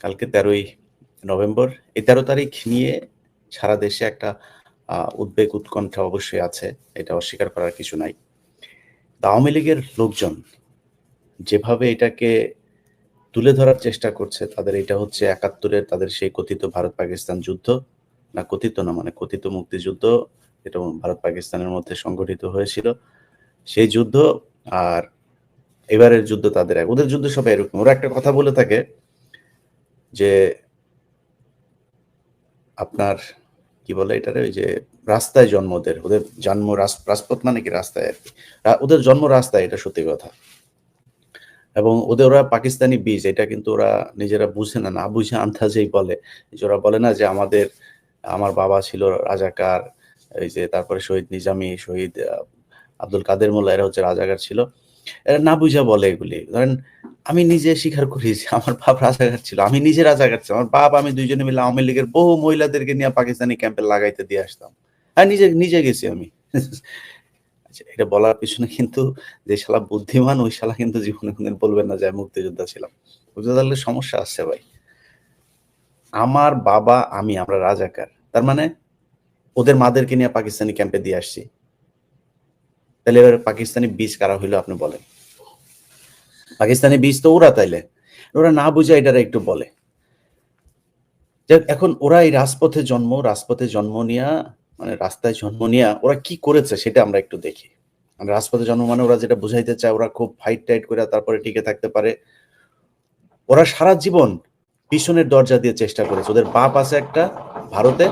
কালকে তেরোই নভেম্বর। এই তেরো তারিখ নিয়ে সারা দেশে একটা উদ্বেগ, উৎকণ্ঠা অবশ্যই আছে, এটা অস্বীকার করার কিছু নাই। আওয়ামী লীগের লোকজন যেভাবে এটাকে তুলে ধরার চেষ্টা করছে, তাদের এটা হচ্ছে একাত্তরের তাদের সেই কথিত ভারত পাকিস্তান যুদ্ধ, না কথিত না মানে কথিত মুক্তিযুদ্ধ এটা ভারত পাকিস্তানের মধ্যে সংগঠিত হয়েছিল। সেই যুদ্ধ আর এবারের যুদ্ধ তাদের ওদের যুদ্ধ সবাই এরকম। ওরা একটা কথা বলে থাকে যে আপনার, কি বলে এটারে, ওই যে রাস্তায় জন্ম ওদের ওদের জন্ম রাজপথ মানে কি রাস্তায় আর কি? ওদের জন্ম রাস্তায়, এটা সত্যি কথা। এবং ওদের ওরা পাকিস্তানি বীজ, এটা কিন্তু ওরা নিজেরা বুঝে না না বুঝে আন্দাজেই বলে। ওরা বলে না যে আমাদের, আমার বাবা ছিল রাজাকার, এই যে তারপরে শহীদ নিজামী, শহীদ আব্দুল কাদের মোল্লা, এরা হচ্ছে রাজাকার ছিল। এরা না বুঝা বলে এগুলি। ধরেন আমি নিজে স্বীকার করি যে আমার বাপ রাজাকার ছিল। আমি নিজে রাজাকার ছিলাম। আমার বাপ আমি দুইজনে মিলে আওয়ামী লীগের বহু মহিলাদেরকে নিয়ে পাকিস্তানি ক্যাম্পে লাগাইতে দিয়ে আসতাম। আর নিজে নিজে গেছি আমি। আচ্ছা, এটা বলার পিছনে কিন্তু যে শালা বুদ্ধিমান ওই শালা কিন্তু জীবনে কোনদিন বলবেন না যে আমি মুক্তিযোদ্ধা ছিলাম। মুক্তিযোদ্ধা সমস্যা আছে ভাই। আমার বাবা আমি আমরা রাজাকার। তার মানে ওদের মাদেরকে নিয়ে পাকিস্তানি ক্যাম্পে দিয়ে আসছি। তাহলে এবার পাকিস্তানি বীজ কারা হইল আপনি বলেন। পাকিস্তানি বীজ তো ওরা তাইলে। ওরা না বুঝে এটারা একটু বলে। এখন ওরা এই রাজপথে জন্ম রাজপথে জন্ম নিয়া মানে রাস্তায় জন্ম নিয়া ওরা কি করেছে সেটা আমরা একটু দেখি। মানে রাজপথে জন্ম মানে ওরা যেটা বুঝাইতে চায়, ওরা খুব ফাইট টাইট করে তারপরে টিকে থাকতে পারে। ওরা সারা জীবন পিছনের দরজা দিয়ে চেষ্টা করেছে। ওদের বাপ আছে একটা ভারতে,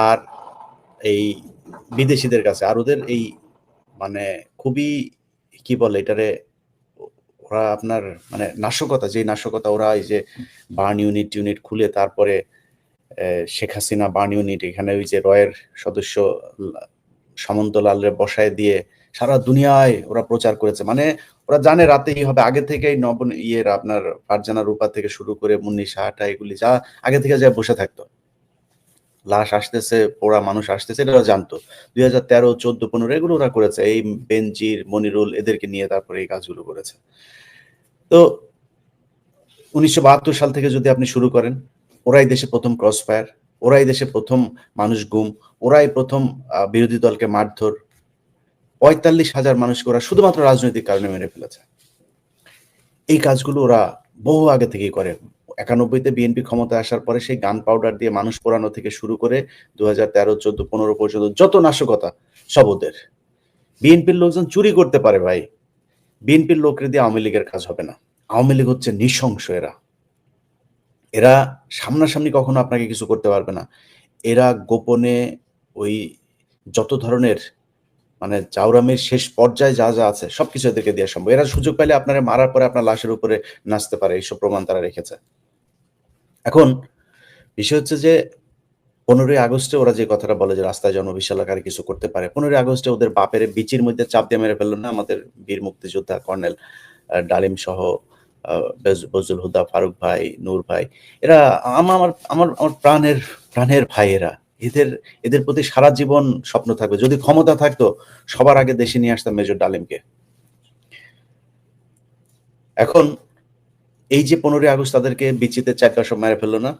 আর এই বিদেশিদের কাছে। আর ওদের এই মানে খুবই, কি বলে এটারে ওরা আপনার মানে নাশকতা যে নাশকতা ওরা এই যে বার্ন ইউনিট ইউনিট খুলে তারপরে শেখ হাসিনা বার্ন ইউনিট এখানে ওই যে রয়ের সদস্য লা- সামন্ত লালরে বসায় দিয়ে সারা দুনিয়ায় ওরা প্রচার করেছে। মানে ওরা জানে রাতেই হবে, আগে থেকেই নব, ইয়ের আপনার ফারজানা রূপা থেকে শুরু করে মুন্নি সাহাটা, এগুলি যা আগে থেকে যা বসে থাকতো। লাশ আসতেছে, পোড়া মানুষ আসতেছে, এটা জানতো। দুই হাজার তেরো, চোদ্দ, পনেরো, এগুলো ওরা করেছে। এই বেনজির, মনিরুল এদেরকে নিয়ে তারপরে এই কাজগুলো করেছে। তো উনিশশো বাহাত্তর সাল থেকে যদি আপনি শুরু করেন, ওরাই দেশে প্রথম ক্রস ফায়ার ওরাই দেশে প্রথম মানুষ গুম, ওরাই প্রথম বিরোধী দলকে মারধর। পঁয়তাল্লিশ হাজার মানুষকে ওরা শুধুমাত্র রাজনৈতিক কারণে মেরে ফেলেছে। এই কাজগুলো ওরা বহু আগে থেকেই করে। একানব্বইতে বিএনপি ক্ষমতায় আসার পরে সেই গান পাউডার দিয়ে মানুষ পোড়ানো থেকে শুরু করে দু হাজার তেরো, চোদ্দ, পনেরো পর্যন্ত যত নাশকতা, সব ওদের। বিএনপির লোকজন চুরি করতে পারে ভাই। বিএনপির লোকের দিয়ে আওয়ামী লীগের কাজ হবে না। আওয়ামী লীগ হচ্ছে নৃশংস এরা। এরা সামনাসামনি কখনো আপনাকে কিছু করতে পারবে না। এরা গোপনে ওই যত ধরনের মানে জাউরামের শেষ পর্যায়ে যা যা আছে সবকিছু এদেরকে দেওয়া সম্ভব। এরা সুযোগ পেলে আপনারা মারার পরে আপনার লাশের উপরে নাচতে পারে এইসব প্রমাণ তারা রেখেছে। এখন বিষয় হচ্ছে যে পনেরোই আগস্টে ওরা যে কথাটা বলে যে রাস্তায় জনবিশাল আকারে কিছু করতে পারে পনেরোই আগস্টে ওদের বাপের বিচির মধ্যে চাপ দিয়ে মেরে ফেলল না আমাদের বীর মুক্তিযোদ্ধা কর্নেল ডালিম সহ আহ, বেজ- বজলুল হুদা ফারুক ভাই নূর ভাই। এরা আমার আমার আমার প্রাণের প্রাণের ভাই এরা। এদের এদের প্রতি সারা জীবন স্বপ্ন থাকবে। যদি ক্ষমতা থাকতো, সবার আগে দেশে নিয়ে আসতাম মেজর ডালিমকে। এখন এই যে পনেরোই আগস্ট তাদেরকে বিচিতে চারটা সব মেরে ফেলল না,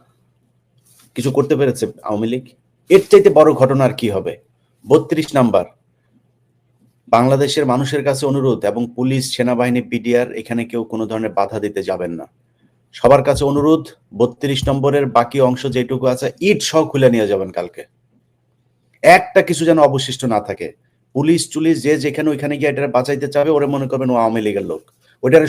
কিছু করতে পেরেছে আওয়ামী লীগ? এর চাইতে বড় ঘটনা আর কি হবে? বত্রিশ নাম্বার, বাংলাদেশের মানুষের কাছে অনুরোধ এবং পুলিশ, সেনাবাহিনী বিডিআর এখানে কেউ কোনো ধরনের বাধা দিতে যাবেন না। সবার কাছে অনুরোধ, বত্রিশ নম্বরের বাকি অংশ যেটুকু আছে, ইট সহ খুলে নিয়ে যাবেন কালকে। একটা কিছু যেন অবশিষ্ট না থাকে। পুলিশ টুলিশ যে যেখানে ওইখানে গিয়ে এটা বাঁচাইতে চাবে, ওরা মনে করবেন ও আওয়ামী লীগের লোক। ওইটার